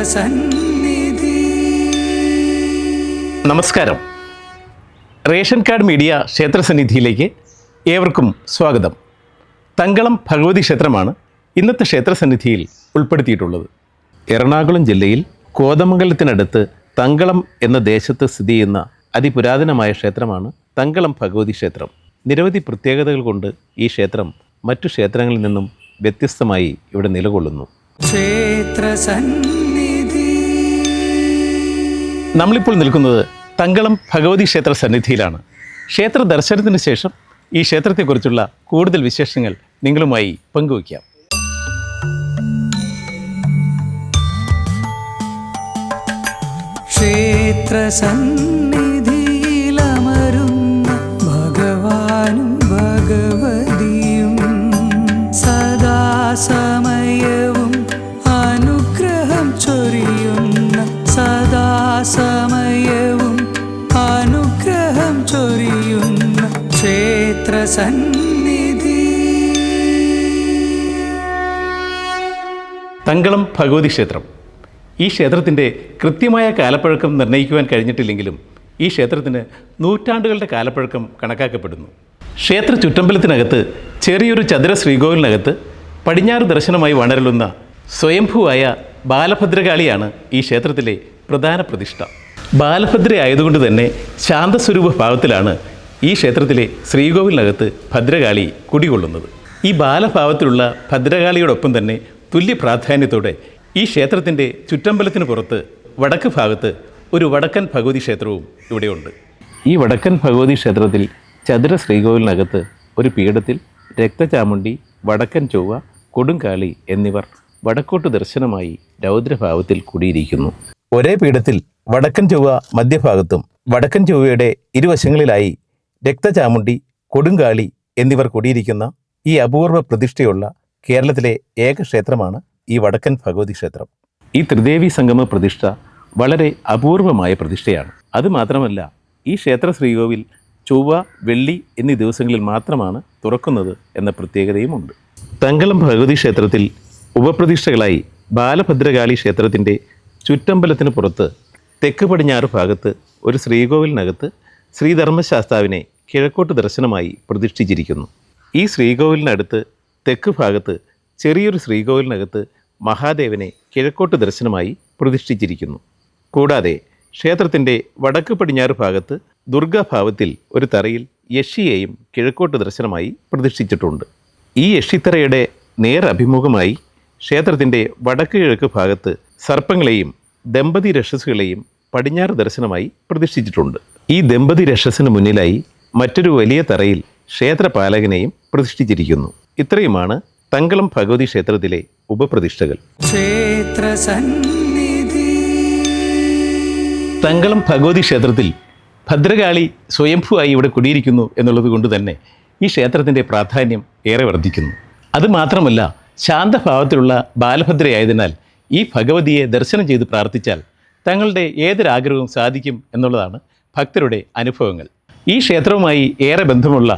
ക്ഷേത്രസന്നിധി നമസ്കാരം. Ration card media ക്ഷേത്രസന്നിധിയിലേക്ക് ഏവർക്കും സ്വാഗതം. തങ്കളം ഭഗവതി ക്ഷേത്രമാണ് ഇന്നത്തെ ക്ഷേത്രസന്നിധിയിൽ ഉൾപ്പെടുത്തിയിട്ടുള്ളത്. എറണാകുളം ജില്ലയിൽ കോതമംഗലത്തിനടുത്ത് തങ്കളം എന്ന ദേശത്ത് സ്ഥിതി ചെയ്യുന്ന അതിപുരാതനമായ ക്ഷേത്രമാണ് തങ്കളം ഭഗവതി ക്ഷേത്രം. നിരവധി പ്രത്യേകതകൾ കൊണ്ട് ഈ ക്ഷേത്രം മറ്റു ക്ഷേത്രങ്ങളിൽ നിന്നും വ്യത്യസ്തമായി ഇവിടെ നിലകൊള്ളുന്നു. ക്ഷേത്രസന്നിധി നമ്മളിപ്പോൾ നിൽക്കുന്നത് തങ്കളം ഭഗവതി ക്ഷേത്ര സന്നിധിയിലാണ്. ക്ഷേത്ര ദർശനത്തിന് ശേഷം ഈ ക്ഷേത്രത്തെക്കുറിച്ചുള്ള കൂടുതൽ വിശേഷങ്ങൾ നിങ്ങളുമായി പങ്കുവയ്ക്കാം. ക്ഷേത്രസന്നിധിയിലമരുന്ന ക്ഷേത്രസന്നിധി തങ്കളം ഭഗവതി ക്ഷേത്രം ഈ ക്ഷേത്രത്തിന്റെ കൃത്യമായ കാലപ്പഴക്കം നിർണയിക്കുവാൻ കഴിഞ്ഞിട്ടില്ലെങ്കിലും ഈ ക്ഷേത്രത്തിന് നൂറ്റാണ്ടുകളുടെ കാലപ്പഴക്കം കണക്കാക്കപ്പെടുന്നു. ക്ഷേത്ര ചുറ്റമ്പലത്തിനകത്ത് ചെറിയൊരു ചതുര ശ്രീകോവിലിനകത്ത് പടിഞ്ഞാറ് ദർശനമായി വണരലുന്ന സ്വയംഭുവായ ബാലഭദ്രകാളിയാണ് ഈ ക്ഷേത്രത്തിലെ പ്രധാന പ്രതിഷ്ഠ. ബാലഭദ്ര ആയതുകൊണ്ട് തന്നെ ശാന്തസ്വരൂപ ഭാവത്തിലാണ് ഈ ക്ഷേത്രത്തിലെ ശ്രീകോവിലിനകത്ത് ഭദ്രകാളി കുടികൊള്ളുന്നത്. ഈ ബാലഭാവത്തിലുള്ള ഭദ്രകാളിയോടൊപ്പം തന്നെ തുല്യ പ്രാധാന്യത്തോടെ ഈ ക്ഷേത്രത്തിന്റെ ചുറ്റമ്പലത്തിന് പുറത്ത് വടക്ക് ഭാഗത്ത് ഒരു വടക്കൻ ഭഗവതി ക്ഷേത്രവും ഇവിടെയുണ്ട്. ഈ വടക്കൻ ഭഗവതി ക്ഷേത്രത്തിൽ ചതുര ശ്രീകോവിലിനകത്ത് ഒരു പീഠത്തിൽ രക്തചാമുണ്ടി വടക്കൻ ചൊവ്വ കൊടുങ്കാളി എന്നിവർ വടക്കോട്ട് ദർശനമായി രൗദ്രഭാവത്തിൽ കൂടിയിരിക്കുന്നു. ഒരേ പീഠത്തിൽ വടക്കൻ ചൊവ്വ മധ്യഭാഗത്തും വടക്കൻ ചൊവ്വയുടെ ഇരുവശങ്ങളിലായി രക്തചാമുണ്ടി കൊടുങ്കാളി എന്നിവർ കൂടിയിരിക്കുന്ന ഈ അപൂർവ പ്രതിഷ്ഠയുള്ള കേരളത്തിലെ ഏക ക്ഷേത്രമാണ് ഈ വടക്കൻ ഭഗവതി ക്ഷേത്രം. ഈ ത്രിദേവി സംഗമ പ്രതിഷ്ഠ വളരെ അപൂർവമായ പ്രതിഷ്ഠയാണ്. അതുമാത്രമല്ല ഈ ക്ഷേത്ര ശ്രീകോവിൽ ചൊവ്വ വെള്ളി എന്നീ ദിവസങ്ങളിൽ മാത്രമാണ് തുറക്കുന്നത് എന്ന പ്രത്യേകതയുമുണ്ട്. തങ്കളം ഭഗവതി ക്ഷേത്രത്തിൽ ഉപപ്രതിഷ്ഠകളായി ബാലഭദ്രകാളി ക്ഷേത്രത്തിന്റെ ചുറ്റമ്പലത്തിന് പുറത്ത് തെക്ക് പടിഞ്ഞാറ് ഭാഗത്ത് ഒരു ശ്രീകോവിലിനകത്ത് ശ്രീധർമ്മശാസ്താവിനെ കിഴക്കോട്ട് ദർശനമായി പ്രതിഷ്ഠിച്ചിരിക്കുന്നു. ഈ ശ്രീകോവിലിനടുത്ത് തെക്ക് ഭാഗത്ത് ചെറിയൊരു ശ്രീകോവിലിനകത്ത് മഹാദേവനെ കിഴക്കോട്ട് ദർശനമായി പ്രതിഷ്ഠിച്ചിരിക്കുന്നു. കൂടാതെ ക്ഷേത്രത്തിന്റെ വടക്ക് പടിഞ്ഞാറ് ഭാഗത്ത് ദുർഗാഭാവത്തിൽ ഒരു തറയിൽ യക്ഷിയെയും കിഴക്കോട്ട് ദർശനമായി പ്രതിഷ്ഠിച്ചിട്ടുണ്ട്. ഈ യക്ഷിത്തറയുടെ നേർ അഭിമുഖമായി ക്ഷേത്രത്തിന്റെ വടക്ക് കിഴക്ക് ഭാഗത്ത് സർപ്പങ്ങളെയും ദമ്പതി രക്ഷസുകളെയും പടിഞ്ഞാറ് ദർശനമായി പ്രതിഷ്ഠിച്ചിട്ടുണ്ട്. ഈ ദമ്പതി രക്ഷസിന് മുന്നിലായി മറ്റൊരു വലിയ തറയിൽ ക്ഷേത്രപാലകനെയും പ്രതിഷ്ഠിച്ചിരിക്കുന്നു. ഇത്രയുമാണ് തങ്കളം ഭഗവതി ക്ഷേത്രത്തിലെ ഉപപ്രതിഷ്ഠകൾ. തങ്കളം ഭഗവതി ക്ഷേത്രത്തിൽ ഭദ്രകാളി സ്വയംഭുവായി ഇവിടെ കുടിയിരിക്കുന്നു എന്നുള്ളത് കൊണ്ട് തന്നെ ഈ ക്ഷേത്രത്തിന്റെ പ്രാധാന്യം ഏറെ വർദ്ധിക്കുന്നു. അതുമാത്രമല്ല ശാന്തഭാവത്തിലുള്ള ബാലഭദ്രയായതിനാൽ ഈ ഭഗവതിയെ ദർശനം ചെയ്ത് പ്രാർത്ഥിച്ചാൽ തങ്ങളുടെ ഏതൊരാഗ്രഹവും സാധിക്കും എന്നുള്ളതാണ് ഭക്തരുടെ അനുഭവങ്ങൾ. ഈ ക്ഷേത്രവുമായി ഏറെ ബന്ധമുള്ള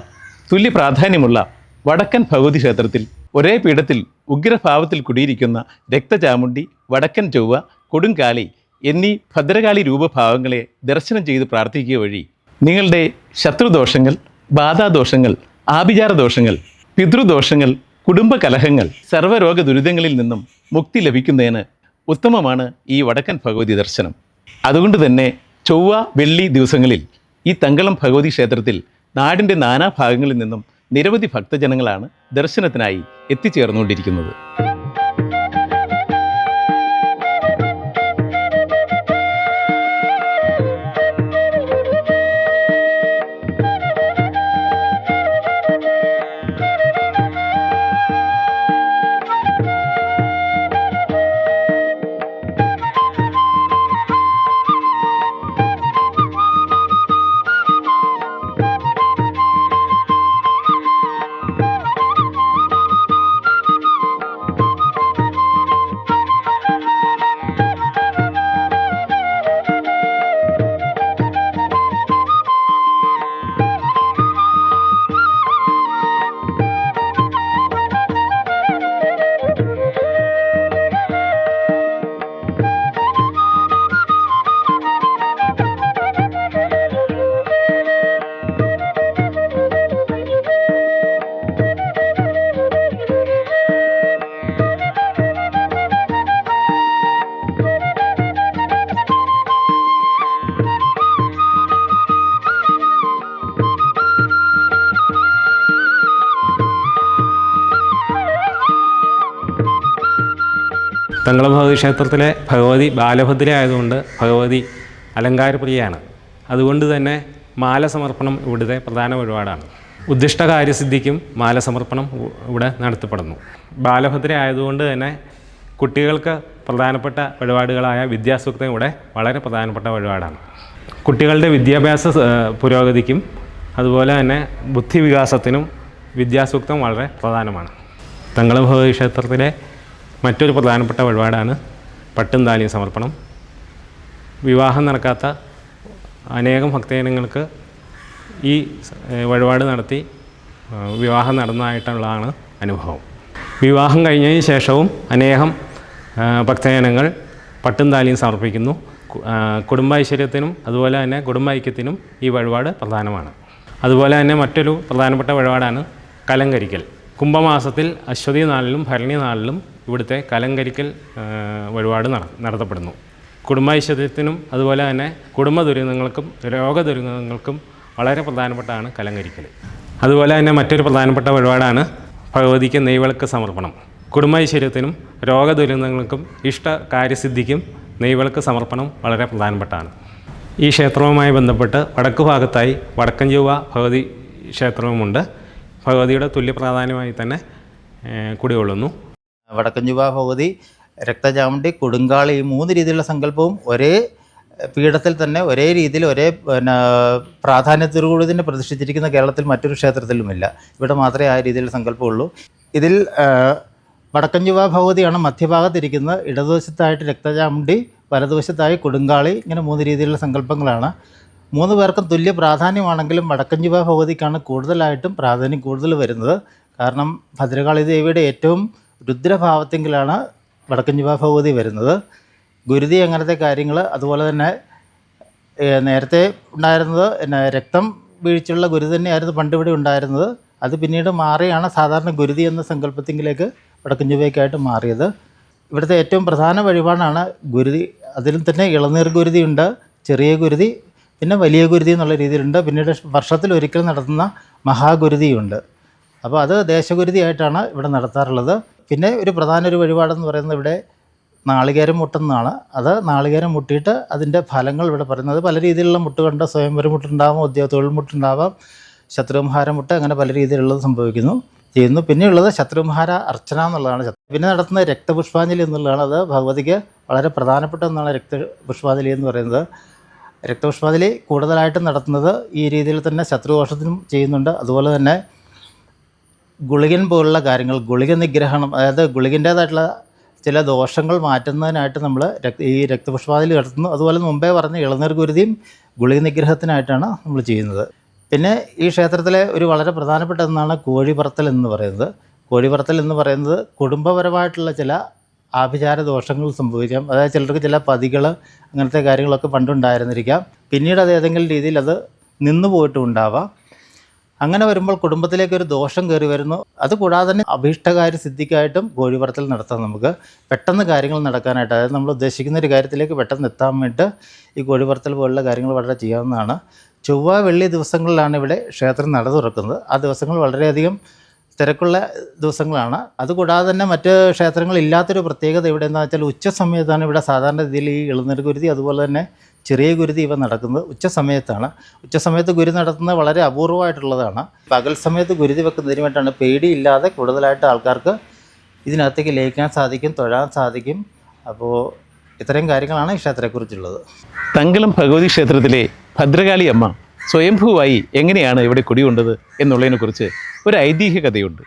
തുല്യ പ്രാധാന്യമുള്ള വടക്കൻ ഭഗവതി ക്ഷേത്രത്തിൽ ഒരേ പീഠത്തിൽ ഉഗ്രഭാവത്തിൽ കുടിയിരിക്കുന്ന രക്തചാമുണ്ടി വടക്കൻ ചൊവ്വ കൊടുങ്കാലി എന്നീ ഭദ്രകാളി രൂപഭാവങ്ങളെ ദർശനം ചെയ്ത് പ്രാർത്ഥിക്കുക വഴി നിങ്ങളുടെ ശത്രുദോഷങ്ങൾ ബാധാദോഷങ്ങൾ ആഭിചാര ദോഷങ്ങൾ പിതൃദോഷങ്ങൾ കുടുംബകലഹങ്ങൾ സർവരോഗ ദുരിതങ്ങളിൽ നിന്നും മുക്തി ലഭിക്കുന്നതിന് ഉത്തമമാണ് ഈ വടക്കൻ ഭഗവതി ദർശനം. അതുകൊണ്ട് തന്നെ ചൊവ്വ വെള്ളി ദിവസങ്ങളിൽ ഈ തങ്കളം ഭഗവതി ക്ഷേത്രത്തിൽ നാടിന്റെ നാനാഭാഗങ്ങളിൽ നിന്നും നിരവധി ഭക്തജനങ്ങളാണ് ദർശനത്തിനായി എത്തിച്ചേർന്നുകൊണ്ടിരിക്കുന്നത്. തങ്കള ഭഗവതി ക്ഷേത്രത്തിലെ ഭഗവതി ബാലഭദ്ര ആയതുകൊണ്ട് ഭഗവതി അലങ്കാരപ്രിയയാണ്. അതുകൊണ്ട് തന്നെ മാല സമർപ്പണം ഇവിടുത്തെ പ്രധാന വഴിപാടാണ്. ഉദ്ദിഷ്ട കാര്യസിദ്ധിക്കും മാല സമർപ്പണം ഇവിടെ നടത്തപ്പെടുന്നു. ബാലഭദ്ര ആയതുകൊണ്ട് തന്നെ കുട്ടികൾക്ക് പ്രധാനപ്പെട്ട വഴിപാടുകളായ വിദ്യാസൂക്തം ഇവിടെ വളരെ പ്രധാനപ്പെട്ട വഴിപാടാണ്. കുട്ടികളുടെ വിദ്യാഭ്യാസ പുരോഗതിക്കും അതുപോലെ തന്നെ ബുദ്ധിവികാസത്തിനും വിദ്യാസൂക്തം വളരെ പ്രധാനമാണ്. തങ്കളഭഗവതി ക്ഷേത്രത്തിലെ മറ്റൊരു പ്രധാനപ്പെട്ട വഴിപാടാണ് പട്ടും താലിയും സമർപ്പണം. വിവാഹം നടക്കാത്ത അനേകം ഭക്തജനങ്ങൾക്ക് ഈ വഴിപാട് നടത്തി വിവാഹം നടന്നതായിട്ടുള്ളതാണ് അനുഭവം. വിവാഹം കഴിഞ്ഞതിന് ശേഷവും അനേകം ഭക്തജനങ്ങൾ പട്ടും താലിയും സമർപ്പിക്കുന്നു. കുടുംബൈശ്വര്യത്തിനും അതുപോലെ തന്നെ കുടുംബ ഐക്യത്തിനും ഈ വഴിപാട് പ്രധാനമാണ്. അതുപോലെ തന്നെ മറ്റൊരു പ്രധാനപ്പെട്ട വഴിപാടാണ് കലങ്കരിക്കൽ. കുംഭമാസത്തിൽ അശ്വതി നാളിലും ഭരണി നാളിലും ഇവിടുത്തെ കലങ്കരിക്കൽ വഴിപാട് നട നടത്തപ്പെടുന്നു. കുടുംബൈശ്വര്യത്തിനും അതുപോലെ തന്നെ കുടുംബ ദുരിതങ്ങൾക്കും രോഗ ദുരിതങ്ങൾക്കും വളരെ പ്രധാനപ്പെട്ടതാണ് കലങ്കരിക്കൽ. അതുപോലെ തന്നെ മറ്റൊരു പ്രധാനപ്പെട്ട വഴിപാടാണ് ഭഗവതിക്ക് നെയ്വിളക്ക് സമർപ്പണം. കുടുംബൈശ്വര്യത്തിനും രോഗ ദുരിതങ്ങൾക്കും ഇഷ്ട കാര്യസിദ്ധിക്കും നെയ്വിളക്ക് സമർപ്പണം വളരെ പ്രധാനപ്പെട്ടാണ്. ഈ ക്ഷേത്രവുമായി ബന്ധപ്പെട്ട് വടക്ക് ഭാഗത്തായി വടക്കൻ ചൊവ്വ ഭഗവതി ക്ഷേത്രവുമുണ്ട്. ഭഗവതിയുടെ തുല്യ പ്രാധാന്യമായി തന്നെ കുടികൊള്ളുന്നു. വടക്കഞ്ചുവ ഭഗവതി രക്തചാമുണ്ടി കൊടുങ്കാളി ഈ മൂന്ന് രീതിയിലുള്ള സങ്കല്പവും ഒരേ പീഠത്തിൽ തന്നെ ഒരേ രീതിയിൽ ഒരേ പിന്നെ പ്രാധാന്യത്തോടുകൂടി തന്നെ പ്രതിഷ്ഠിച്ചിരിക്കുന്ന കേരളത്തിൽ മറ്റൊരു ക്ഷേത്രത്തിലുമില്ല. ഇവിടെ മാത്രമേ ആ രീതിയിലുള്ള സങ്കല്പമുള്ളൂ. ഇതിൽ വടക്കഞ്ചുവ ഭഗവതിയാണ് മധ്യഭാഗത്തിരിക്കുന്നത്. ഇടതുവശത്തായിട്ട് രക്തചാമുണ്ടി വലതുവശത്തായി കൊടുങ്കാളി ഇങ്ങനെ മൂന്ന് രീതിയിലുള്ള സങ്കല്പങ്ങളാണ്. മൂന്ന് പേർക്കും തുല്യ പ്രാധാന്യമാണെങ്കിലും വടക്കഞ്ചുവ ഭഗവതിക്കാണ് കൂടുതലായിട്ടും പ്രാധാന്യം കൂടുതൽ വരുന്നത്. കാരണം ഭദ്രകാളി ദേവിയുടെ ഏറ്റവും രുദ്രഭാവത്തെങ്കിലാണ് വടക്കഞ്ചുവ ഭഗവതി വരുന്നത്. ഗുരുതി അങ്ങനത്തെ കാര്യങ്ങൾ അതുപോലെ തന്നെ നേരത്തെ ഉണ്ടായിരുന്നത് പിന്നെ രക്തം വീഴ്ചയുള്ള ഗുരു തന്നെയായിരുന്നു പണ്ട് ഇവിടെ ഉണ്ടായിരുന്നത്. അത് പിന്നീട് മാറിയാണ് സാധാരണ ഗുരുതി എന്ന സങ്കല്പത്തിങ്കിലേക്ക് വടക്കഞ്ചുവയ്ക്കായിട്ട് മാറിയത്. ഇവിടുത്തെ ഏറ്റവും പ്രധാന വഴിപാടാണ് ഗുരുതി. അതിൽ തന്നെ ഇളനീർ ഗുരുതിയുണ്ട് ചെറിയ ഗുരുതി പിന്നെ വലിയ ഗുരുതി എന്നുള്ള രീതിയിലുണ്ട്. പിന്നീട് വർഷത്തിൽ ഒരിക്കൽ നടത്തുന്ന മഹാഗുരുതിയുണ്ട്. അപ്പോൾ അത് ദേശഗുരുതിയായിട്ടാണ് ഇവിടെ നടത്താറുള്ളത്. പിന്നെ ഒരു പ്രധാന ഒരു വഴിപാടെന്ന് പറയുന്നത് ഇവിടെ നാളികേരം മുട്ടെന്നാണ് അത് നാളികേരം മുട്ടിയിട്ട് അതിന്റെ ഫലങ്ങൾ ഇവിടെ പറയുന്നത് പല രീതിയിലുള്ള മുട്ടുകളുണ്ട്. സ്വയംവര മുട്ടുണ്ടാവാം ഉദ്യോഗ തൊഴിൽ മുട്ടുണ്ടാവാം ശത്രുംഹാര മുട്ട് അങ്ങനെ പല രീതിയിലുള്ളത് സംഭവിക്കുന്നു. ചെയ്യുന്നു. പിന്നെയുള്ളത് ശത്രുംഹാര അർച്ചന എന്നുള്ളതാണ്. പിന്നെ നടത്തുന്ന രക്തപുഷ്പാഞ്ജലി എന്നുള്ളതാണ്. അത് ഭഗവതിക്ക് വളരെ പ്രധാനപ്പെട്ട ഒന്നാണ് രക്തപുഷ്പാഞ്ജലി എന്ന് പറയുന്നത്. രക്തപുഷ്പാഞ്ജലി കൂടുതലായിട്ടും നടത്തുന്നത് ഈ രീതിയിൽ തന്നെ ശത്രുദോഷത്തിനും ചെയ്യുന്നുണ്ട്. അതുപോലെ തന്നെ ഗുളികൻ പോലുള്ള കാര്യങ്ങൾ ഗുളിക നിഗ്രഹണം അതായത് ഗുളികന്റേതായിട്ടുള്ള ചില ദോഷങ്ങൾ മാറ്റുന്നതിനായിട്ട് നമ്മൾ ഈ രക്തപുഷ്പാഞ്ജലി നടത്തുന്നു. അതുപോലെ മുമ്പേ പറഞ്ഞ ഇളനീർ ഗുരുതിയും ഗുളിക നിഗ്രഹത്തിനായിട്ടാണ് നമ്മൾ ചെയ്യുന്നത്. പിന്നെ ഈ ക്ഷേത്രത്തിലെ ഒരു വളരെ പ്രധാനപ്പെട്ട ഒന്നാണ് കോഴിപറത്തൽ എന്ന് പറയുന്നത്. കോഴിപറത്തൽ എന്ന് പറയുന്നത് കുടുംബപരമായിട്ടുള്ള ചില ആഭിചാര ദോഷങ്ങൾ സംഭവിക്കാം. അതായത് ചിലർക്ക് ചില പതികൾ അങ്ങനത്തെ കാര്യങ്ങളൊക്കെ പണ്ടുണ്ടായിരുന്നിരിക്കാം. പിന്നീട് അത് ഏതെങ്കിലും രീതിയിൽ അത് നിന്നു പോയിട്ടും ഉണ്ടാവാം അങ്ങനെ വരുമ്പോൾ കുടുംബത്തിലേക്ക് ഒരു ദോഷം കയറി വരുന്നു. അതുകൂടാതെ തന്നെ അഭീഷ്ടകാര്യ സിദ്ധിക്കായിട്ടും കോഴിവറത്തൽ നടത്താം നമുക്ക്. പെട്ടെന്ന് കാര്യങ്ങൾ നടക്കാനായിട്ട് അതായത് നമ്മൾ ഉദ്ദേശിക്കുന്ന ഒരു കാര്യത്തിലേക്ക് പെട്ടെന്ന് എത്താൻ വേണ്ടിയിട്ട് ഈ കോഴിവറത്തൽ പോലുള്ള കാര്യങ്ങൾ വളരെ ചെയ്യാവുന്നതാണ്. ചൊവ്വ വെള്ളി ദിവസങ്ങളിലാണ് ഇവിടെ ക്ഷേത്രം നട തുറക്കുന്നത്. ആ ദിവസങ്ങൾ വളരെയധികം തിരക്കുള്ള ദിവസങ്ങളാണ്. അതുകൂടാതെ തന്നെ മറ്റ് ക്ഷേത്രങ്ങളില്ലാത്തൊരു പ്രത്യേകത ഇവിടെ എന്താ വെച്ചാൽ ഉച്ച സമയത്താണ് ഇവിടെ സാധാരണ രീതിയിൽ ഈ ഇളനീർ ഗുരുതി അതുപോലെ തന്നെ ചെറിയ ഗുരുതി ഇവ നടക്കുന്നത് ഉച്ച സമയത്താണ്. ഉച്ച സമയത്ത് ഗുരു നടത്തുന്നത് വളരെ അപൂർവമായിട്ടുള്ളതാണ്. പകൽ സമയത്ത് ഗുരുതി വെക്കുന്നതിന് വേണ്ടിയിട്ടാണ് പേടിയില്ലാതെ കൂടുതലായിട്ട് ആൾക്കാർക്ക് ഇതിനകത്തേക്ക് ലയിക്കാൻ സാധിക്കും തൊഴാൻ സാധിക്കും. അപ്പോൾ ഇത്രയും കാര്യങ്ങളാണ് ഈ ക്ഷേത്രത്തെക്കുറിച്ചുള്ളത്. തങ്കലം ഭഗവതി ക്ഷേത്രത്തിലെ ഭദ്രകാളി അമ്മ സ്വയംഭൂവായി എങ്ങനെയാണ് ഇവിടെ കുടികൊണ്ടത് എന്നുള്ളതിനെക്കുറിച്ച് ഒരു ഐതിഹ്യ കഥയുണ്ട്.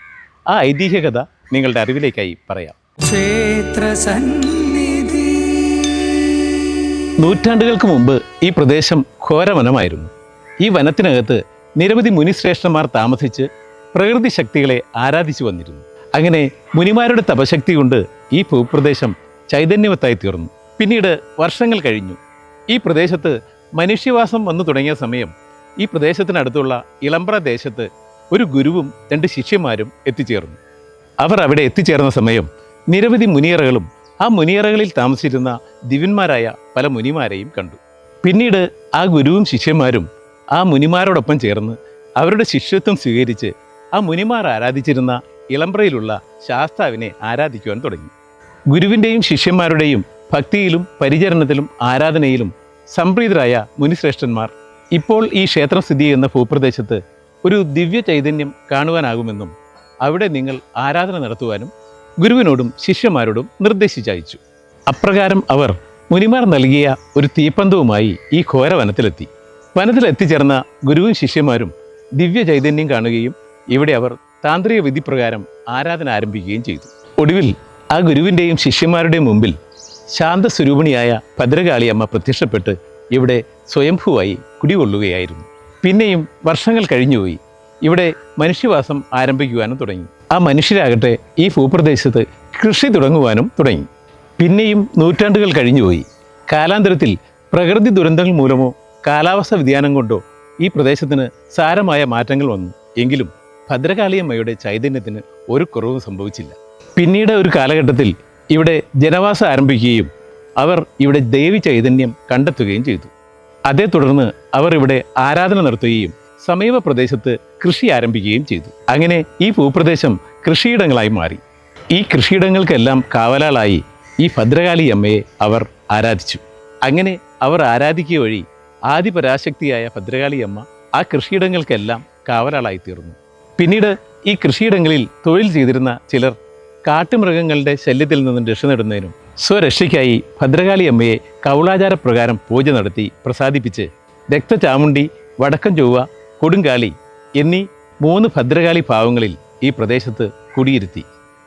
ആ ഐതിഹ്യ കഥ നിങ്ങളുടെ അറിവിലേക്കായി പറയാം. നൂറ്റാണ്ടുകൾക്ക് മുമ്പ് ഈ പ്രദേശം ഘോരവനമായിരുന്നു. ഈ വനത്തിനകത്ത് നിരവധി മുനിശ്രേഷ്ഠന്മാർ താമസിച്ച് പ്രകൃതി ശക്തികളെ ആരാധിച്ചു വന്നിരുന്നു. അങ്ങനെ മുനിമാരുടെ തപശക്തി കൊണ്ട് ഈ ഭൂപ്രദേശം ചൈതന്യവത്തായി തീർന്നു. പിന്നീട് വർഷങ്ങൾ കഴിഞ്ഞു. ഈ പ്രദേശത്ത് മനുഷ്യവാസം വന്നു തുടങ്ങിയ സമയം ഈ പ്രദേശത്തിനടുത്തുള്ള ഇളമ്പ്ര ദേശത്ത് ഒരു ഗുരുവും രണ്ട് ശിഷ്യന്മാരും എത്തിച്ചേർന്നു. അവർ അവിടെ എത്തിച്ചേർന്ന സമയം നിരവധി മുനിയറകളും ആ മുനിയറകളിൽ താമസിച്ചിരുന്ന ദിവ്യന്മാരായ പല മുനിമാരെയും കണ്ടു. പിന്നീട് ആ ഗുരുവും ശിഷ്യന്മാരും ആ മുനിമാരോടൊപ്പം ചേർന്ന് അവരുടെ ശിഷ്യത്വം സ്വീകരിച്ച് ആ മുനിമാർ ആരാധിച്ചിരുന്ന ഇളമ്പ്രയിലുള്ള ശാസ്താവിനെ ആരാധിക്കുവാൻ തുടങ്ങി. ഗുരുവിന്റെയും ശിഷ്യന്മാരുടെയും ഭക്തിയിലും പരിചരണത്തിലും ആരാധനയിലും സംപ്രീതരായ മുനിശ്രേഷ്ഠന്മാർ ഇപ്പോൾ ഈ ക്ഷേത്രം സ്ഥിതി ചെയ്യുന്ന ഭൂപ്രദേശത്ത് ഒരു ദിവ്യ ചൈതന്യം കാണുവാനാകുമെന്നും അവിടെ നിങ്ങൾ ആരാധന നടത്തുവാനും ഗുരുവിനോടും ശിഷ്യന്മാരോടും നിർദ്ദേശിച്ചയച്ചു. അപ്രകാരം അവർ മുനിമാർ നൽകിയ ഒരു തീപ്പന്തവുമായി ഈ ഘോര വനത്തിലെത്തി. വനത്തിൽ എത്തിച്ചേർന്ന ഗുരുവും ശിഷ്യന്മാരും ദിവ്യ ചൈതന്യം കാണുകയും ഇവിടെ അവർ താന്ത്രിക വിധി പ്രകാരം ആരാധന ആരംഭിക്കുകയും ചെയ്തു. ഒടുവിൽ ആ ഗുരുവിന്റെയും ശിഷ്യന്മാരുടെയും മുമ്പിൽ ശാന്തസ്വരൂപിണിയായ ഭദ്രകാളിയമ്മ പ്രത്യക്ഷപ്പെട്ട് ഇവിടെ സ്വയംഭൂവായി കുടികൊള്ളുകയായിരുന്നു. പിന്നെയും വർഷങ്ങൾ കഴിഞ്ഞുപോയി. ഇവിടെ മനുഷ്യവാസം ആരംഭിക്കുവാനും തുടങ്ങി. ആ മനുഷ്യരാകട്ടെ ഈ ഭൂപ്രദേശത്ത് കൃഷി തുടങ്ങുവാനും തുടങ്ങി. പിന്നെയും നൂറ്റാണ്ടുകൾ കഴിഞ്ഞുപോയി. കാലാന്തരത്തിൽ പ്രകൃതി ദുരന്തങ്ങൾ മൂലമോ കാലാവസ്ഥ വ്യതിയാനം കൊണ്ടോ ഈ പ്രദേശത്തിന് സാരമായ മാറ്റങ്ങൾ വന്നു. എങ്കിലും ഭദ്രകാളിയമ്മയുടെ ചൈതന്യത്തിന് ഒരു കുറവും സംഭവിച്ചില്ല. പിന്നീട് ഒരു കാലഘട്ടത്തിൽ ഇവിടെ ജനവാസം ആരംഭിക്കുകയും അവർ ഇവിടെ ദേവി ചൈതന്യം കണ്ടെത്തുകയും ചെയ്തു. അതേ തുടർന്ന് അവർ ഇവിടെ ആരാധന നടത്തുകയും സമീപ പ്രദേശത്ത് കൃഷി ആരംഭിക്കുകയും ചെയ്തു. അങ്ങനെ ഈ ഭൂപ്രദേശം കൃഷിയിടങ്ങളായി മാറി. ഈ കൃഷിയിടങ്ങൾക്കെല്ലാം കാവലാളായി ഈ ഭദ്രകാളി അമ്മയെ അവർ ആരാധിച്ചു. അങ്ങനെ അവർ ആരാധിക്കുക വഴി ആദിപരാശക്തിയായ ഭദ്രകാളി അമ്മ ആ കൃഷിയിടങ്ങൾക്കെല്ലാം കാവലാളായി തീർന്നു. പിന്നീട് ഈ കൃഷിയിടങ്ങളിൽ തൊഴിൽ ചെയ്തിരുന്ന ചിലർ കാട്ടുമൃഗങ്ങളുടെ ശല്യത്തിൽ നിന്നും രക്ഷ നേടുന്നതിനും സ്വരക്ഷയ്ക്കായി ഭദ്രകാളി അമ്മയെ കൗളാചാരപ്രകാരം പൂജ നടത്തി പ്രസാദിപ്പിച്ച് രക്തചാമുണ്ടി വടക്കം ചൊവ്വ കൊടുങ്കാളി എന്നീ മൂന്ന് ഭദ്രകാളി ഭാവങ്ങളിൽ ഈ പ്രദേശത്ത് കുടിയിരുത്തി.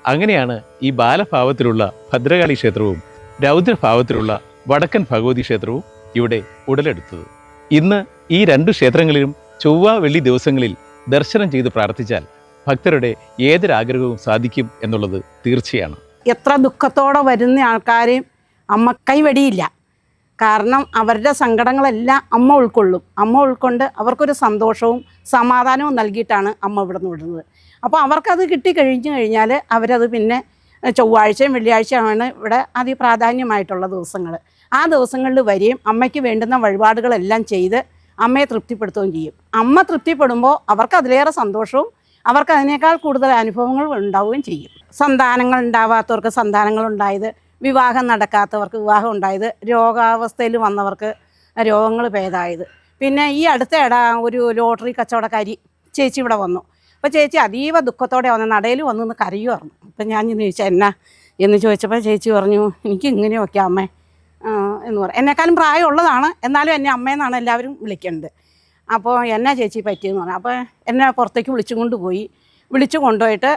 അങ്ങനെയാണ് ഈ ബാലഭാവത്തിലുള്ള ഭദ്രകാളി ക്ഷേത്രവും രൗദ്രഭാവത്തിലുള്ള വടക്കൻ ഭഗവതി ക്ഷേത്രവും ഇവിടെ ഉടലെടുത്തത്. ഇന്ന് ഈ രണ്ട് ക്ഷേത്രങ്ങളിലും ചൊവ്വ വെള്ളി ദിവസങ്ങളിൽ ദർശനം ചെയ്ത് പ്രാർത്ഥിച്ചാൽ ഭക്തരുടെ ഏതൊരാഗ്രഹവും സാധിക്കും എന്നുള്ളത് തീർച്ചയാണ്. എത്ര ദുഃഖത്തോടെ വരുന്ന ആൾക്കാരെയും അമ്മ കൈവടിയില്ല. കാരണം അവരുടെ സങ്കടങ്ങളെല്ലാം അമ്മ ഉൾക്കൊള്ളും. അമ്മ ഉൾക്കൊണ്ട് അവർക്കൊരു സന്തോഷവും സമാധാനവും നൽകിയിട്ടാണ് അമ്മ ഇവിടെ നിന്ന് വിടുന്നത്. അപ്പോൾ അവർക്കത് കിട്ടിക്കഴിഞ്ഞു കഴിഞ്ഞാൽ അവരത് പിന്നെ ചൊവ്വാഴ്ചയും വെള്ളിയാഴ്ചയുമാണ് ഇവിടെ അതിപ്രാധാന്യമായിട്ടുള്ള ദിവസങ്ങൾ ആ ദിവസങ്ങളിൽ വരികയും അമ്മയ്ക്ക് വേണ്ടുന്ന വഴിപാടുകളെല്ലാം ചെയ്ത് അമ്മയെ തൃപ്തിപ്പെടുത്തുകയും ചെയ്യും. അമ്മ തൃപ്തിപ്പെടുമ്പോൾ അവർക്ക് അതിലേറെ സന്തോഷവും അവർക്ക് അതിനേക്കാൾ കൂടുതൽ അനുഭവങ്ങൾ ഉണ്ടാവുകയും ചെയ്യും. സന്താനങ്ങൾ ഉണ്ടാവാത്തവർക്ക് സന്താനങ്ങൾ ഉണ്ടായത് വിവാഹം നടക്കാത്തവർക്ക് വിവാഹം ഉണ്ടായത് രോഗാവസ്ഥയിൽ വന്നവർക്ക് രോഗങ്ങൾ ഭേദമായത്. പിന്നെ ഈ അടുത്ത ഇട ഒരു ലോട്ടറി കച്ചവടക്കാരി ചേച്ചി ഇവിടെ വന്നു. അപ്പോൾ ചേച്ചി അതീവ ദുഃഖത്തോടെ വന്ന് നടയിൽ വന്നു നിന്ന് കരയുമായിരുന്നു അപ്പം ഞാൻ ഇന്ന് ചോദിച്ചാൽ എന്നാ? എന്ന് ചോദിച്ചപ്പോൾ ചേച്ചി പറഞ്ഞു എനിക്ക് ഇങ്ങനെയൊക്കെ അമ്മേ എന്ന് പറയും എന്നെക്കാളും പ്രായമുള്ളതാണ് എന്നാലും എന്നെ അമ്മയെന്നാണ് എല്ലാവരും വിളിക്കേണ്ടത്. അപ്പോൾ എന്നാ ചേച്ചി പറ്റിയെന്ന് പറഞ്ഞു. അപ്പോൾ എന്നെ പുറത്തേക്ക് വിളിച്ചും കൊണ്ടുപോയി വിളിച്ചു കൊണ്ടുപോയിട്ട്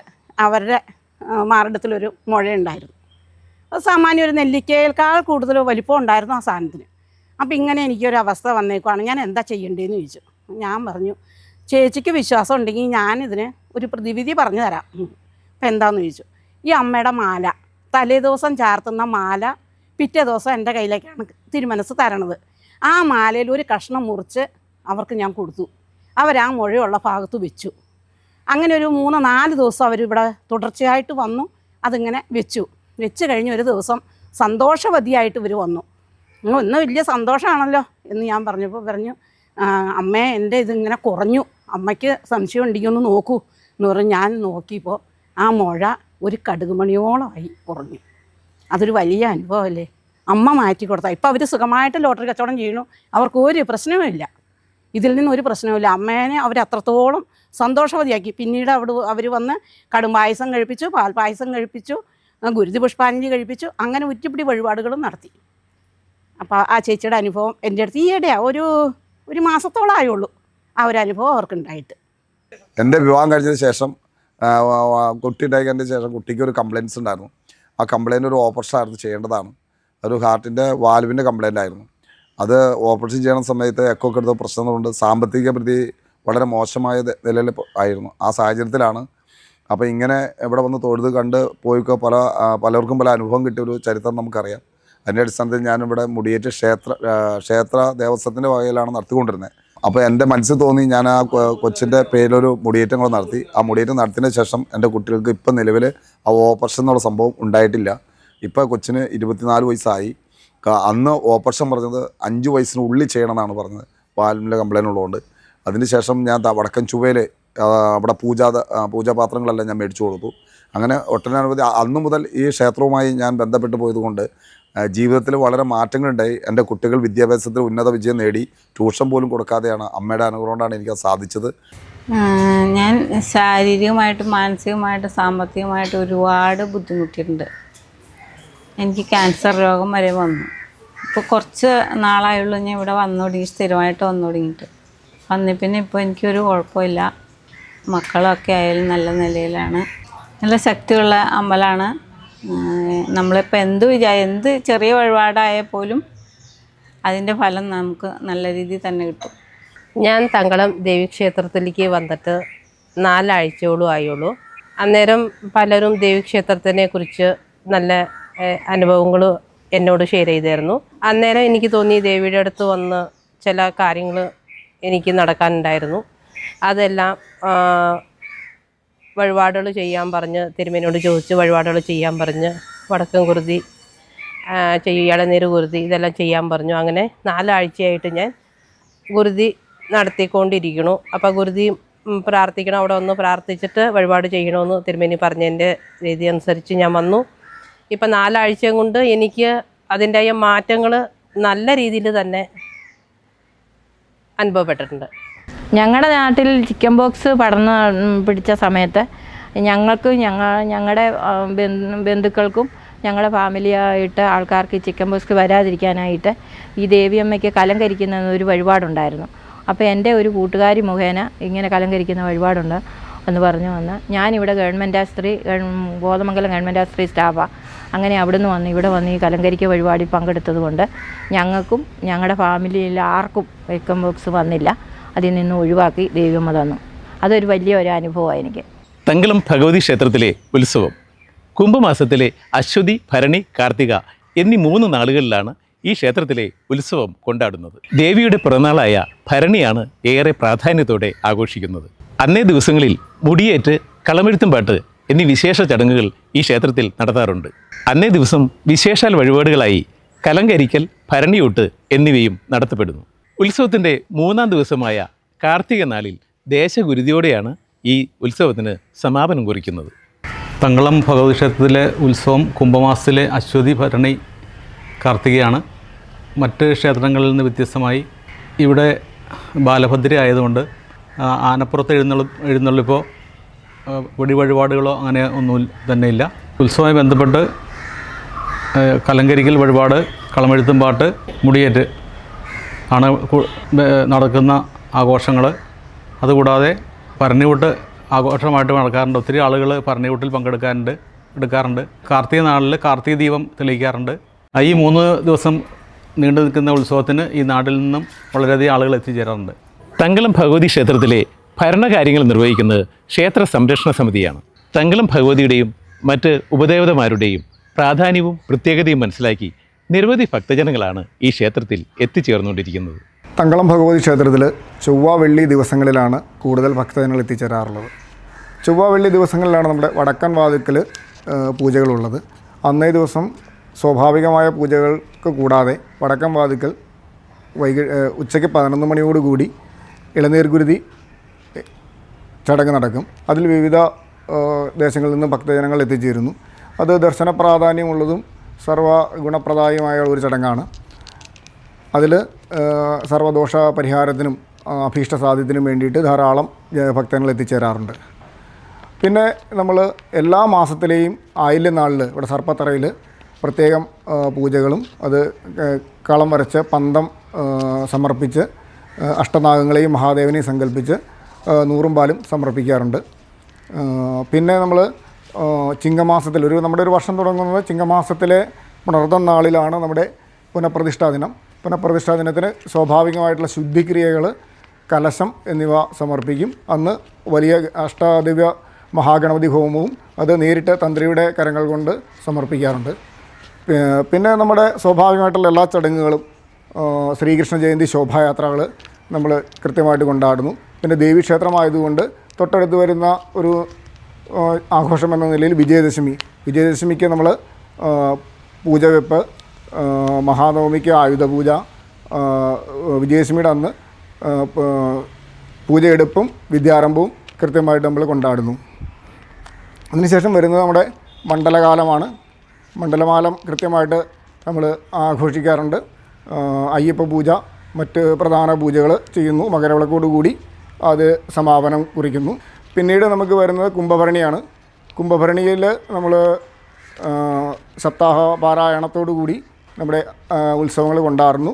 അവരുടെ മാറിടത്തിലൊരു മുഴയുണ്ടായിരുന്നു. അത് സാമാന്യം ഒരു നെല്ലിക്കയേക്കാൾ കൂടുതൽ വലിപ്പം ഉണ്ടായിരുന്നു ആ സാധനത്തിന്. അപ്പോൾ ഇങ്ങനെ എനിക്കൊരു അവസ്ഥ വന്നേക്കുവാണ്. ഞാൻ എന്താ ചെയ്യേണ്ടതെന്ന് ചോദിച്ചു. ഞാൻ പറഞ്ഞു ചേച്ചിക്ക് വിശ്വാസം ഉണ്ടെങ്കിൽ ഞാനിതിന് ഒരു പ്രതിവിധി പറഞ്ഞു തരാം. അപ്പം എന്താണെന്ന് ചോദിച്ചു. ഈ അമ്മയുടെ മാല തലേ ദിവസം ചാർത്തുന്ന മാല പിറ്റേ ദിവസം എന്റെ കയ്യിലേക്കാണ് തിരുമനസ് തരണത്. ആ മാലയിൽ ഒരു കഷ്ണം മുറിച്ച് അവർക്ക് ഞാൻ കൊടുത്തു. അവരാ മുഴയുള്ള ഭാഗത്ത് വെച്ചു. അങ്ങനെ ഒരു മൂന്ന് നാല് ദിവസം അവരിവിടെ തുടർച്ചയായിട്ട് വന്നു. അതിങ്ങനെ വെച്ചു. വെച്ച് കഴിഞ്ഞ് ഒരു ദിവസം സന്തോഷവതിയായിട്ട് ഇവർ വന്നു. "ഉം, ഇന്ന് വലിയ സന്തോഷമാണല്ലോ എന്ന് ഞാൻ പറഞ്ഞപ്പോൾ പറഞ്ഞു "ആ, അമ്മേ എന്റെ ഇതിങ്ങനെ കുറഞ്ഞു. അമ്മയ്ക്ക് സംശയം ഉണ്ടെങ്കിൽ ഒന്ന് നോക്കൂ എന്ന് പറഞ്ഞ് ഞാൻ നോക്കിയപ്പോൾ ആ മുഴ ഒരു കടുകുമണിയോളമായി കുറഞ്ഞു. അതൊരു വലിയ അനുഭവമല്ലേ അമ്മ മാറ്റി കൊടുത്താൽ ഇപ്പോൾ അവർ സുഖമായിട്ട് ലോട്ടറി കച്ചവടം ചെയ്യണു അവർക്ക് ഒരു പ്രശ്നവുമില്ല. ഇതിൽ നിന്ന് ഒരു പ്രശ്നവുമില്ല. അമ്മേനെ അവർ അത്രത്തോളം സന്തോഷവതിയാക്കി. പിന്നീട് അവിടെ അവർ വന്ന് കടും പായസം കഴിപ്പിച്ചു പാൽ പായസം കഴിപ്പിച്ചു ഗുരുതി പുഷ്പാഞ്ജലി കഴിപ്പിച്ചു അങ്ങനെ ഉറ്റിപ്പിടി വഴിപാടുകളും നടത്തി. അപ്പോൾ ആ ചേച്ചിയുടെ അനുഭവം എന്റെ അടുത്ത് ഈയിടെ ഒരു ഒരു മാസത്തോളം ആയുള്ളൂ ആ ഒരു അനുഭവം അവർക്കുണ്ടായിട്ട്. എന്റെ വിവാഹം കഴിഞ്ഞതിന് ശേഷം കുട്ടി ഉണ്ടായി ശേഷം കുട്ടിക്ക് ഒരു കംപ്ലയിൻസ് ഉണ്ടായിരുന്നു. ആ കംപ്ലയിന്റ് ഒരു ഓപ്പറേഷൻ ആയിരുന്നു ചെയ്യേണ്ടതാണ്. ഒരു ഹാർട്ടിന്റെ വാൽവിന്റെ കംപ്ലയിന്റ് ആയിരുന്നു. അത് ഓപ്പറേഷൻ ചെയ്യണ സമയത്ത് എക്കോ ഒക്കെ എടുത്ത പ്രശ്നങ്ങളുണ്ട്. സാമ്പത്തിക പ്രതി വളരെ മോശമായ നിലയിൽ ആയിരുന്നു. ആ സാഹചര്യത്തിലാണ്. അപ്പോൾ ഇങ്ങനെ ഇവിടെ വന്ന് തൊഴുത് കണ്ട് പോയിക്കോ പല പലർക്കും പല അനുഭവം കിട്ടിയ ഒരു ചരിത്രം നമുക്കറിയാം. അതിന്റെ അടിസ്ഥാനത്തിൽ ഞാനിവിടെ മുടിയേറ്റ് ക്ഷേത്ര ക്ഷേത്ര ദേവസ്വത്തിന്റെ വകയിലാണ് നടത്തിക്കൊണ്ടിരുന്നത്. അപ്പോൾ എന്റെ മനസ്സിൽ തോന്നി ഞാൻ ആ കൊച്ചിന്റെ പേരിലൊരു മുടിയേറ്റം കൂടെ നടത്തി. ആ മുടിയേറ്റം നടത്തിയതിന് ശേഷം എന്റെ കുട്ടികൾക്ക് ഇപ്പം നിലവിൽ ആ ഓപ്പറേഷൻ എന്നുള്ള സംഭവം ഉണ്ടായിട്ടില്ല. ഇപ്പോൾ കൊച്ചിന് ഇരുപത്തിനാല് വയസ്സായി. അന്ന് ഓപ്പറേഷൻ പറഞ്ഞത് അഞ്ച് വയസ്സിന് വയസ്സിനുള്ളിൽ ചെയ്യണമെന്നാണ് പറഞ്ഞത്. പാലിന്റെ കംപ്ലൈന്റ് ഉള്ളതുകൊണ്ട്. അതിനുശേഷം ഞാൻ വടക്കൻ ചുവയിൽ അവിടെ പൂജാ പൂജാപാത്രങ്ങളെല്ലാം ഞാൻ മേടിച്ചു കൊടുത്തു. അങ്ങനെ ഒട്ടനവധി അന്നു മുതൽ ഈ ക്ഷേത്രവുമായി ഞാൻ ബന്ധപ്പെട്ട് പോയതുകൊണ്ട് ജീവിതത്തിൽ വളരെ മാറ്റങ്ങളുണ്ടായി. എന്റെ കുട്ടികൾ വിദ്യാഭ്യാസത്തിൽ ഉന്നത വിജയം നേടി. ട്യൂഷൻ പോലും കൊടുക്കാതെയാണ് അമ്മയുടെ അനുഗ്രഹം കൊണ്ടാണ് എനിക്ക് സാധിച്ചത്. ഞാൻ ശാരീരികമായിട്ടും മാനസികമായിട്ടും സാമ്പത്തികമായിട്ടും ഒരുപാട് ബുദ്ധിമുട്ടിയിട്ടുണ്ട്. എനിക്ക് ക്യാൻസർ രോഗം വരെ വന്നു. ഇപ്പോൾ കുറച്ച് നാളായുള്ളൂ ഞാൻ ഇവിടെ വന്നു തുടങ്ങി സ്ഥിരമായിട്ട് വന്നു തുടങ്ങിയിട്ട്. വന്നി പിന്നെ ഇപ്പോൾ എനിക്കൊരു കുഴപ്പമില്ല. മക്കളൊക്കെ ആയാലും നല്ല നിലയിലാണ്. നല്ല ശക്തിയുള്ള അമ്പലമാണ് നമ്മളിപ്പോൾ എന്ത് വിചാ എന്ത് ചെറിയ വഴിപാടായാൽ പോലും അതിന്റെ ഫലം നമുക്ക് നല്ല രീതിയിൽ തന്നെ കിട്ടും. ഞാൻ തങ്കളം ദേവീക്ഷേത്രത്തിലേക്ക് വന്നിട്ട് നാലാഴ്ചയോളം ആയുള്ളൂ. അന്നേരം പലരും ദേവീക്ഷേത്രത്തിനെ കുറിച്ച് നല്ല അനുഭവങ്ങൾ എന്നോട് ഷെയർ ചെയ്തായിരുന്നു. അന്നേരം എനിക്ക് തോന്നി ദേവിയുടെ അടുത്ത് വന്ന് ചില കാര്യങ്ങൾ എനിക്ക് നടക്കാനുണ്ടായിരുന്നു. അതെല്ലാം വഴിപാടുകൾ ചെയ്യാൻ പറഞ്ഞ് തിരുമേനോട് ചോദിച്ച് വഴിപാടുകൾ ചെയ്യാൻ പറഞ്ഞ് വടക്കം കുരുതി ഇളനീര് കുരുതി ഇതെല്ലാം ചെയ്യാൻ പറഞ്ഞു. അങ്ങനെ നാലാഴ്ചയായിട്ട് ഞാൻ കുരുതി നടത്തിക്കൊണ്ടിരിക്കണു അപ്പോൾ കുരുതി പ്രാർത്ഥിക്കണം അവിടെ ഒന്ന് പ്രാർത്ഥിച്ചിട്ട് വഴിപാട് ചെയ്യണമെന്ന് തിരുമേനി പറഞ്ഞതിന്റെ രീതി അനുസരിച്ച് ഞാൻ വന്നു. ഇപ്പം നാലാഴ്ച കൊണ്ട് എനിക്ക് അതിന്റെ മാറ്റങ്ങൾ നല്ല രീതിയിൽ തന്നെ അനുഭവപ്പെട്ടിട്ടുണ്ട്. ഞങ്ങളുടെ നാട്ടിൽ ചിക്കൻ ബോക്സ് പടർന്ന് പിടിച്ച സമയത്ത് ഞങ്ങൾക്ക് ഞങ്ങൾ ഞങ്ങളുടെ ബന്ധുക്കൾക്കും ഞങ്ങളുടെ ഫാമിലിയായിട്ട് ആൾക്കാർക്ക് ചിക്കൻ ബോക്സ് വരാതിരിക്കാനായിട്ട് ഈ ദേവിയമ്മയ്ക്ക് കലങ്കരിക്കുന്ന ഒരു വഴിപാടുണ്ടായിരുന്നു. അപ്പോൾ എന്റെ ഒരു കൂട്ടുകാരി മുഖേന ഇങ്ങനെ കലങ്കരിക്കുന്ന വഴിപാടുണ്ട് എന്ന് പറഞ്ഞു വന്ന് ഞാനിവിടെ ഗവൺമെന്റ് ആശുപത്രി ബോധമംഗലം ഗവൺമെന്റ് ആശുപത്രി സ്റ്റാഫാണ് അങ്ങനെ അവിടുന്ന് വന്ന് ഇവിടെ വന്ന് ഈ കലങ്കരിക്ക പരിപാടി പങ്കെടുത്തത് കൊണ്ട് ഞങ്ങൾക്കും ഞങ്ങളുടെ ഫാമിലിയിൽ ആർക്കും വെൽക്കം ബോക്സ് വന്നില്ല. അതിൽ നിന്ന് ഒഴിവാക്കി ദൈവമ്മ തന്നു. അതൊരു വലിയ ഒരു അനുഭവമാണ് എനിക്ക്. തങ്കളം ഭഗവതി ക്ഷേത്രത്തിലെ ഉത്സവം. കുംഭമാസത്തിലെ അശ്വതി ഭരണി കാർത്തിക എന്നീ മൂന്ന് നാളുകളിലാണ് ഈ ക്ഷേത്രത്തിലെ ഉത്സവം കൊണ്ടാടുന്നത്. ദേവിയുടെ പിറന്നാളായ ഭരണിയാണ് ഏറെ പ്രാധാന്യത്തോടെ ആഘോഷിക്കുന്നത്. അന്നേ ദിവസങ്ങളിൽ മുടിയേറ്റ് കളമെഴുത്തും പാട്ട് എന്നീ വിശേഷ ചടങ്ങുകൾ ഈ ക്ഷേത്രത്തിൽ നടത്താറുണ്ട്. അന്നേ ദിവസം വിശേഷാൽ വഴിപാടുകളായി കലങ്കരിക്കൽ ഭരണിയൂട്ട് എന്നിവയും നടത്തപ്പെടുന്നു. ഉത്സവത്തിന്റെ മൂന്നാം ദിവസമായ കാർത്തിക നാളിൽ ദേശഗുരുതിയോടെയാണ് ഈ ഉത്സവത്തിന് സമാപനം കുറിക്കുന്നത്. തങ്കളം ഭഗവതി ക്ഷേത്രത്തിലെ ഉത്സവം കുംഭമാസത്തിലെ അശ്വതി ഭരണി കാർത്തികയാണ്. മറ്റ് ക്ഷേത്രങ്ങളിൽ നിന്ന് വ്യത്യസ്തമായി ഇവിടെ ബാലഭദ്ര ആയതുകൊണ്ട് ആനപ്പുറത്ത് എഴുന്നള്ളി എഴുന്നള്ളിപ്പോൾ വെടി വഴിപാടുകളോ അങ്ങനെ ഒന്നും തന്നെ ഇല്ല. ഉത്സവമായി ബന്ധപ്പെട്ട് കലങ്കരിക്കൽ വഴിപാട് കളമെഴുത്തും പാട്ട് മുടിയേറ്റ് ആണ് നടക്കുന്ന ആഘോഷങ്ങൾ അതുകൂടാതെ ഭരണികൂട്ട് ആഘോഷമായിട്ട് നടക്കാറുണ്ട്. ഒത്തിരി ആളുകൾ ഭരണികൂട്ടിൽ പങ്കെടുക്കാറുണ്ട് എടുക്കാറുണ്ട്. കാർത്തിക നാളിൽ കാർത്തിക ദീപം തെളിയിക്കാറുണ്ട്. ഈ മൂന്ന് ദിവസം നീണ്ടു നിൽക്കുന്ന ഉത്സവത്തിന് ഈ നാട്ടിൽ നിന്നും വളരെയധികം ആളുകൾ എത്തിച്ചേരാറുണ്ട്. തങ്കളം ഭഗവതി ക്ഷേത്രത്തിലെ ഭരണകാര്യങ്ങൾ നിർവഹിക്കുന്നത് ക്ഷേത്ര സംരക്ഷണ സമിതിയാണ്. തങ്കളം ഭഗവതിയുടെയും മറ്റ് ഉപദേവതമാരുടെയും പ്രാധാന്യവും പ്രത്യേകതയും മനസ്സിലാക്കി നിരവധി ഭക്തജനങ്ങളാണ് ഈ ക്ഷേത്രത്തിൽ എത്തിച്ചേർന്നുകൊണ്ടിരിക്കുന്നത്. തങ്കളം ഭഗവതി ക്ഷേത്രത്തിൽ ചൊവ്വ വെള്ളി ദിവസങ്ങളിലാണ് കൂടുതൽ ഭക്തജനങ്ങൾ എത്തിച്ചേരാറുള്ളത്. ചൊവ്വ വെള്ളി ദിവസങ്ങളിലാണ് നമ്മുടെ വടക്കൻ വാതിക്കൽ പൂജകളുള്ളത്. അന്നേ ദിവസം സ്വാഭാവികമായ പൂജകൾക്ക് കൂടാതെ വടക്കൻ വാതിക്കൽ വൈകി ഉച്ചയ്ക്ക് പതിനൊന്ന് മണിയോടുകൂടി ഇളനീർ ഗുരുതി ചടങ്ങ് നടക്കും. അതിൽ വിവിധ ദേശങ്ങളിൽ നിന്നും ഭക്തജനങ്ങൾ എത്തിച്ചേരുന്നു. അത് ദർശന പ്രാധാന്യമുള്ളതും സർവ ഗുണപ്രദായമായ ഒരു ചടങ്ങാണ്. അതിൽ സർവദോഷ പരിഹാരത്തിനും അഭീഷ്ട സാധ്യത്തിനും വേണ്ടിയിട്ട് ധാരാളം ഭക്തങ്ങൾ എത്തിച്ചേരാറുണ്ട്. പിന്നെ നമ്മൾ എല്ലാ മാസത്തിലെയും ആയില്യനാളിൽ ഇവിടെ സർപ്പത്തറയിൽ പ്രത്യേകം പൂജകളും അത് കളം വരച്ച് പന്തം സമർപ്പിച്ച് അഷ്ടനാഗങ്ങളെയും മഹാദേവനെയും സങ്കല്പിച്ച് നൂറും പാലും സമർപ്പിക്കാറുണ്ട്. പിന്നെ നമ്മൾ ചിങ്ങമാസത്തിൽ ഒരു നമ്മുടെ ഒരു വർഷം തുടങ്ങുന്നത് ചിങ്ങമാസത്തിലെ പുണർദം നാളിലാണ് നമ്മുടെ പുനഃപ്രതിഷ്ഠാ ദിനം. പുനഃപ്രതിഷ്ഠാ ദിനത്തിന് സ്വാഭാവികമായിട്ടുള്ള ശുദ്ധിക്രിയകൾ കലശം എന്നിവ സമർപ്പിക്കും. അന്ന് വലിയ അഷ്ടാദിവ്യ മഹാഗണപതി ഹോമവും അത് നേരിട്ട് തന്ത്രിയുടെ കരങ്ങൾ കൊണ്ട് സമർപ്പിക്കാറുണ്ട്. പിന്നെ നമ്മുടെ സ്വാഭാവികമായിട്ടുള്ള എല്ലാ ചടങ്ങുകളും ശ്രീകൃഷ്ണ ജയന്തി ശോഭായാത്രകൾ നമ്മൾ കൃത്യമായിട്ട് കൊണ്ടാടുന്നു. പിന്നെ ദേവീക്ഷേത്രമായതുകൊണ്ട് തൊട്ടടുത്ത് വരുന്ന ഒരു ആഘോഷം എന്ന നിലയിൽ വിജയദശമി. വിജയദശമിക്ക് നമ്മൾ പൂജ വെപ്പ് ആ, മഹാനവമിക്ക് ആയുധപൂജ വിജയദശമിയുടെ അന്ന് പൂജയെടുപ്പും വിദ്യാരംഭവും കൃത്യമായിട്ട് നമ്മൾ കൊണ്ടാടുന്നു. അതിനുശേഷം വരുന്നത് നമ്മുടെ മണ്ഡലകാലമാണ്. മണ്ഡലമാലം കൃത്യമായിട്ട് നമ്മൾ ആഘോഷിക്കാറുണ്ട്. അയ്യപ്പ പൂജ മറ്റ് പ്രധാന പൂജകൾ ചെയ്യുന്നു. മകരവിളക്കോട് കൂടി അത് സമാപനം കുറിക്കുന്നു. പിന്നീട് നമുക്ക് വരുന്നത് കുംഭഭരണിയാണ്. കുംഭഭരണിയിൽ നമ്മൾ സപ്താഹ പാരായണത്തോടു കൂടി നമ്മുടെ ഉത്സവങ്ങൾ കൊണ്ടാടുന്നു.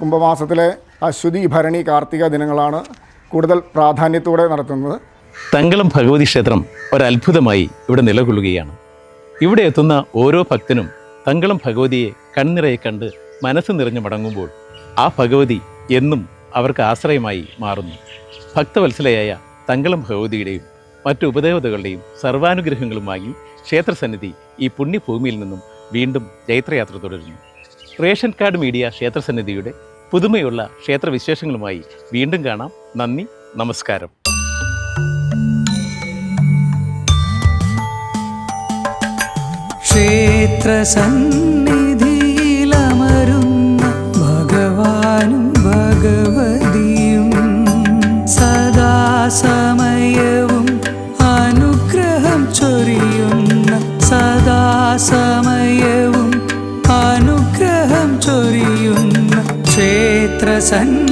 കുംഭമാസത്തിലെ അശ്വതി ഭരണി കാർത്തിക ദിനങ്ങളാണ് കൂടുതൽ പ്രാധാന്യത്തോടെ നടത്തുന്നത്. തങ്കളം ഭഗവതി ക്ഷേത്രം ഒരത്ഭുതമായി ഇവിടെ നിലകൊള്ളുകയാണ്. ഇവിടെ എത്തുന്ന ഓരോ ഭക്തനും തങ്കളം ഭഗവതിയെ കൺനിറയെ കണ്ട് മനസ്സ് നിറഞ്ഞു മടങ്ങുമ്പോൾ ആ ഭഗവതി എന്നും അവർക്ക് ആശ്രയമായി മാറുന്നു. ഭക്തവത്സലയായ തങ്കളം ഭഗവതിയുടെയും മറ്റു ഉപദേവതകളുടെയും സർവാനുഗ്രഹങ്ങളും വാങ്ങി ക്ഷേത്രസന്നിധി ഈ പുണ്യഭൂമിയിൽ നിന്നും വീണ്ടും ജൈത്രയാത്ര തുടരുന്നു. റേഷൻ കാർഡ് മീഡിയ ക്ഷേത്രസന്നിധിയുടെ പുതുമയുള്ള ക്ഷേത്രവിശേഷങ്ങളുമായി വീണ്ടും കാണാം. നന്ദി നമസ്കാരം. ക്ഷേത്രസന്നിധിയിലമരുന്ന ഭഗവാനും ഭഗവതിയും സദാസമയവും അനുഗ്രഹം ചൊരിയുന്ന ക്ഷേത്രസന്നിധി